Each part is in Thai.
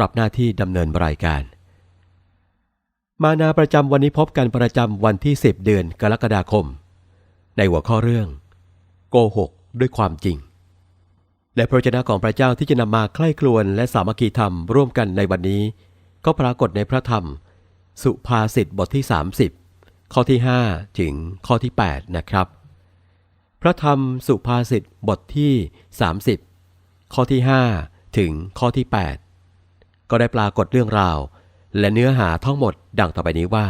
รับหน้าที่ดำเนินรายการ มานาประจำวันนี้พบกันประจำวันที่ 10 เดือนกรกฎาคม ในหัวข้อเรื่อง โกหกด้วยความจริง และพระเจ้าของพระเจ้าที่จะนำมาใคร่ครวญและสามัคคีธรรมร่วมกันในวันนี้ ก็ปรากฏในพระธรรม สุภาษิตบทที่ 30 ข้อที่ 5 ถึงข้อที่ 8 นะครับ พระธรรมสุภาษิตบทที่ 30 ข้อที่ 5 ถึงข้อที่ 8 ก็ได้ปรากฏเรื่องราว และเนื้อหาทั้งหมดดังต่อไปนี้ว่า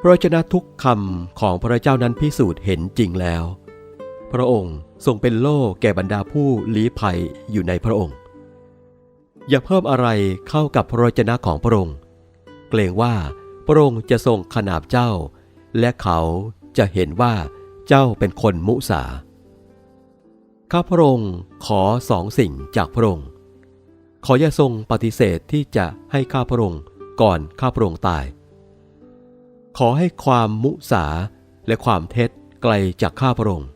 พระวจนะทุกคำของพระเจ้านั้นพิสูจน์เห็นจริงแล้ว พระองค์ทรงเป็นโล่แก่บรรดาผู้ลี้ภัยอยู่ในพระองค์ อย่าเพิ่มอะไรเข้ากับพระวจนะของพระองค์ เกรงว่าพระองค์จะทรงขนาบเจ้า และเขาจะเห็นว่า เจ้าเป็นคนมุสา ข้าพระองค์ขอสองสิ่งจากพระองค์ ขออย่าทรงปฏิเสธที่จะให้ข้าพระองค์ก่อนข้าพระองค์ตาย ขอให้ความมุสาและความเท็จไกลจากข้าพระองค์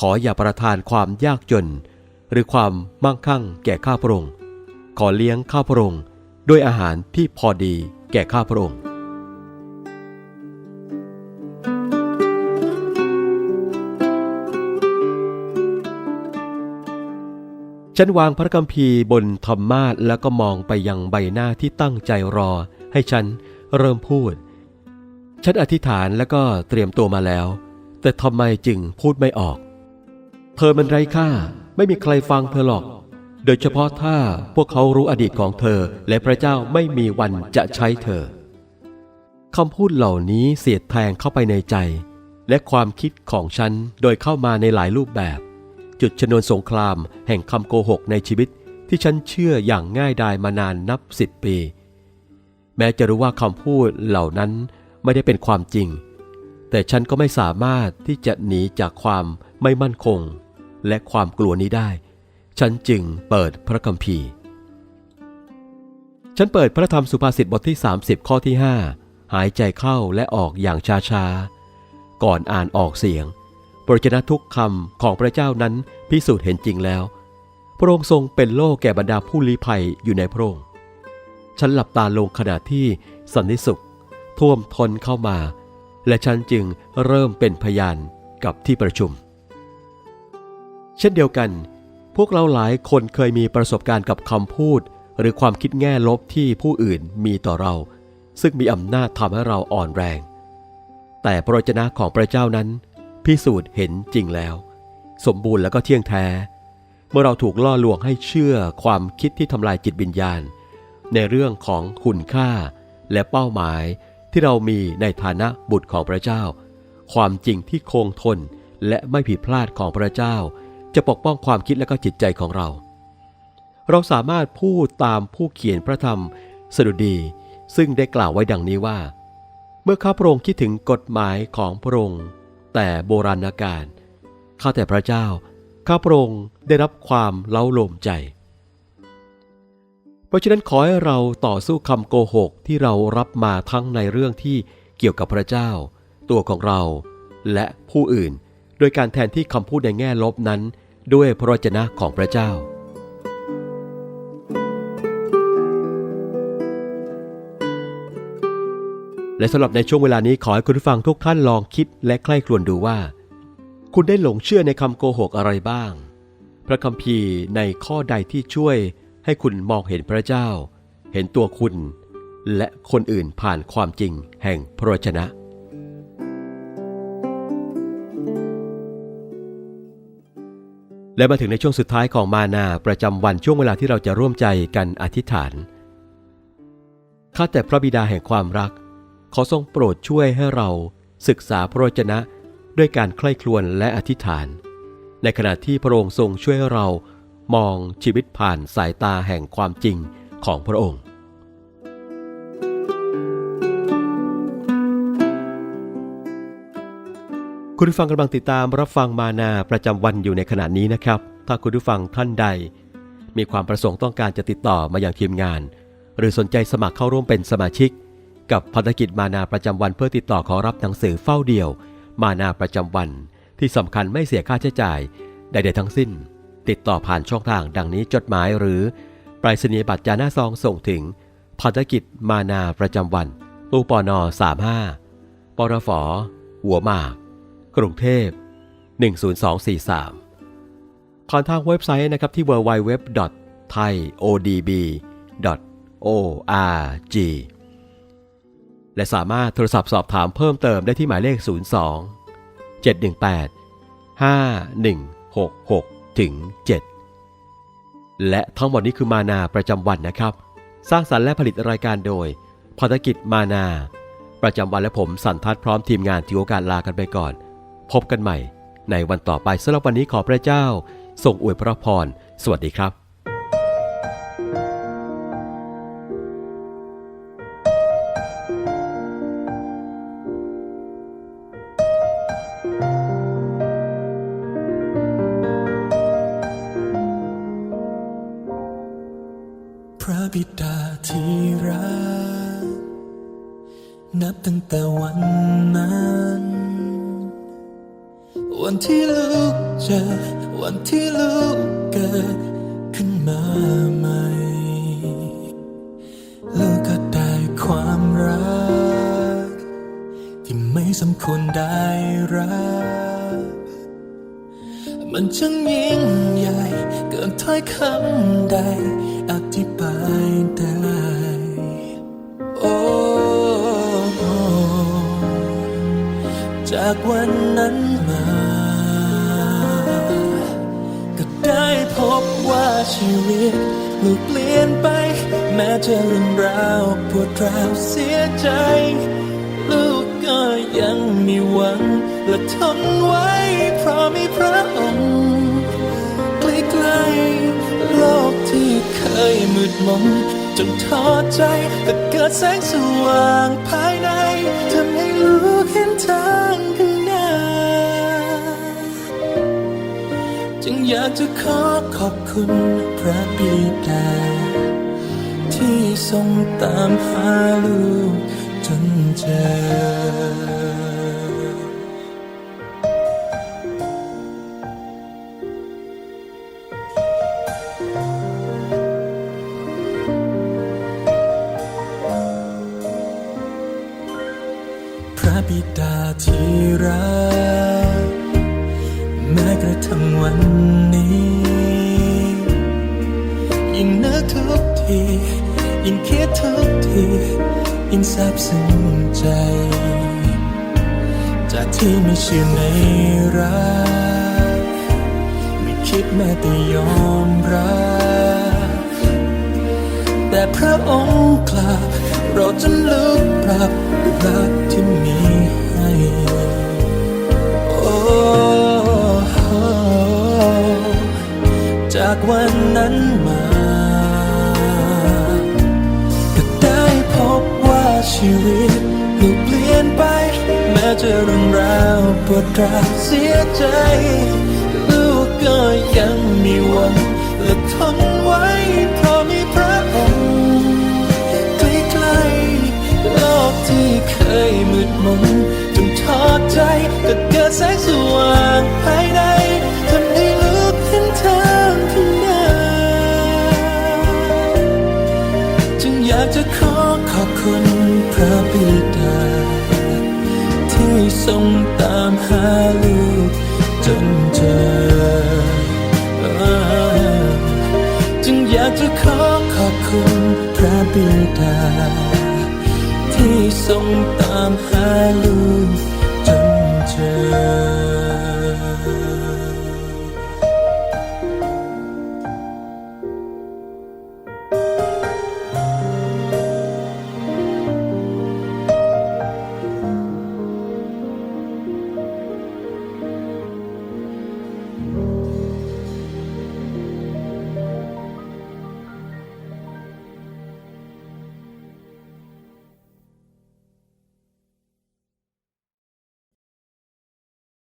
ขออย่าประทานความยากจน หรือความมั่งคั่งแก่ข้าพระองค์ ขอเลี้ยงข้าพระองค์ด้วยอาหารที่พอดีแก่ข้าพระองค์ ฉันวางพระคัมภีร์บนธรรมาสแล้วก็มองไปยังใบหน้าที่ตั้งใจรอ ให้ฉันเริ่มพูด ฉันอธิษฐานแล้วก็เตรียมตัวมาแล้ว แต่ทำไมจึงพูดไม่ออก เธอมันไร้ค่า ไม่มีใครฟังเธอหรอก โดยเฉพาะถ้าพวกเขารู้อดีตของเธอ และพระเจ้าไม่มีวันจะใช้เธอคำพูดเหล่านี้เสียดแทงเข้าไปในใจ และความคิดของฉันโดยเข้ามาในหลายรูปแบบ จุดชนวนสงครามแห่งคำโกหกในชีวิตที่ฉันเชื่ออย่างง่ายดายมานานนับสิบปี แม้จะรู้ว่าคำพูดเหล่านั้นไม่ได้เป็นความจริง แต่ฉันก็ไม่สามารถที่จะหนีจากความไม่มั่นคง และความกลัวนี้ได้ ฉันจึงเปิดพระคัมภีร์ ฉันเปิดพระธรรมสุภาษิตบทที่ 30 ข้อที่ 5 หายใจเข้าและออกอย่างช้าๆ ก่อนอ่านออกเสียง พระวจนะทุกคำของพระเจ้านั้นพิสูจน์เห็นจริงแล้ว พระองค์ทรงเป็นโล่แก่บรรดาผู้ลี้ภัยอยู่ในพระองค์ ฉันหลับตาลงขณะที่สันนิสุข ท่วมทนเข้ามา และฉันจึงเริ่มเป็นพยานกับที่ประชุม เช่นเดียวกัน พวกเราหลายคนเคยมีประสบการณ์กับคำพูด หรือความคิดแง่ลบที่ผู้อื่นมีต่อเรา ซึ่งมีอำนาจทำให้เราอ่อนแรง แต่พระวจนะของพระเจ้านั้น พิสูจน์เห็นจริงแล้ว สมบูรณ์แล้วก็เที่ยงแท้ เมื่อเราถูกล่อลวงให้เชื่อความคิดที่ทำลายจิตวิญญาณ ในเรื่องของคุณค่าและเป้าหมายที่เรามีในฐานะบุตรของพระเจ้า ความจริงที่คงทนและไม่ผิดพลาดของพระเจ้า จะปกป้องความคิดและก็จิตใจของเรา เราสามารถพูดตามผู้เขียนพระธรรมสดุดี ซึ่งได้กล่าวไว้ดังนี้ว่า เมื่อข้าพระองค์คิดถึงกฎหมายของพระองค์ แต่โบราณกาลข้าแต่พระเจ้า ข้าพระองค์ได้รับความเล้าโลมใจ เพราะฉะนั้นขอให้เราต่อสู้คำโกหกที่เรารับมาทั้งในเรื่องที่เกี่ยวกับพระเจ้า ตัวของเรา และผู้อื่น โดยการแทนที่คำพูดในแง่ลบนั้น ด้วยพระวจนะของพระเจ้า และสำหรับในช่วงเวลานี้ขอให้คุณผู้ฟังทุกท่านลองคิดและใคร่ครวญดูว่า คุณได้หลงเชื่อในคำโกหกอะไรบ้าง พระคัมภีร์ในข้อใดที่ช่วยให้คุณมองเห็นพระเจ้า เห็นตัวคุณ และคนอื่นผ่านความจริงแห่งพระวจนะ และมาถึงในช่วงสุดท้ายของมานาประจำวันช่วงเวลาที่เราจะร่วมใจกันอธิษฐานข้าแต่พระบิดาแห่งความรัก ขอทรงโปรดช่วยให้เราศึกษาพระวจนะด้วยการใคร่ครวญและอธิษฐาน ในขณะที่พระองค์ทรงช่วยเรามองชีวิตผ่านสายตาแห่งความจริงของพระองค์ คุณผู้ฟังกำลังติดตามรับฟังมานาประจำวันอยู่ในขณะนี้นะครับ ถ้าคุณผู้ฟังท่านใด มีความประสงค์ต้องการจะติดต่อมาอย่างทีมงาน หรือสนใจสมัครเข้าร่วมเป็นสมาชิก กับภารกิจมานาประจำวันเพื่อติดต่อขอรับหนังสือเฝ้าเดี่ยว มานาประจำวัน ที่สำคัญไม่เสียค่าใช้จ่ายใดๆทั้งสิ้น ติดต่อผ่านช่องทางดังนี้จดหมายหรือไปรษณียบัตรจาหน้าซองส่งถึงภารกิจมานาประจำวันตู้ปอนอ35ปรฟหัวหมาก กรุงเทพ 10243 ผ่านทางเว็บไซต์นะครับที่ www.thaiodb.org และสามารถโทรศัพท์สอบถามเพิ่มเติมได้ที่หมายเลข 02 718 5166 ถึง 7 และทั้งหมดนี้คือมานาประจำวันนะครับ สร้างสรรค์และผลิตรายการโดยภารกิจมานา ประจำวันและผมสันทัดพร้อมทีมงานถือโอกาสลากันไปก่อน พบกันใหม่ ในวันต่อไปสำหรับวันนี้ขอพระเจ้าทรงอวยพระพร สวัสดีครับ วันที่ลูกเจอวันที่ลูกเกิดขึ้นมาใหม่ลูกก็ได้ความรัก ที่ไม่สมควรได้รับ มันช่างยิ่งใหญ่ เกินถ้อยคำใดอธิบายได้โอ้จากวันนั้น ว่าชีวิตลูกเปลี่ยนไป แม้จะเรื่องราวปวดร้าวเสียใจ ลูกก็ยังมีหวัง และทนไว้ เพราะมีพระองค์ใกล้ๆโลกที่เคยมืดมนจนท้อใจแต่เกิดแสงสว่างภายใน จะขอขอบคุณพระบิดา ที่ทรงตามหาลูกจนเจอพระบิดาที่รักแม้กระทั่งวันนี้ ยิ่งนึกทุกทียิ่งคิดทุกทียิ่งซาบซึ้งใจ จากที่ไม่เชื่อในรักไม่คิดแม้แต่ยอมรับ แต่พระองค์กลับเราจนลุกปรับรักที่มี จากวันนั้นมา ก็ได้พบว่าชีวิตลูกเปลี่ยนไป แม้จะเรื่องราวปวดร้าวเสียใจ ลูกก็ยังมีหวังและทนไว้ เพราะมีพระองค์ใกล้ๆโลกที่เคยมืดมนจนท้อใจก็เกิดแสงสว่างภายในากจะขอขอบคุณพระบิดา ที่ทรงตามหาลูกจนเจอ จึงอยากจะขอขอบคุณพระบิดา ที่ทรงตามหาลูกจนเจอ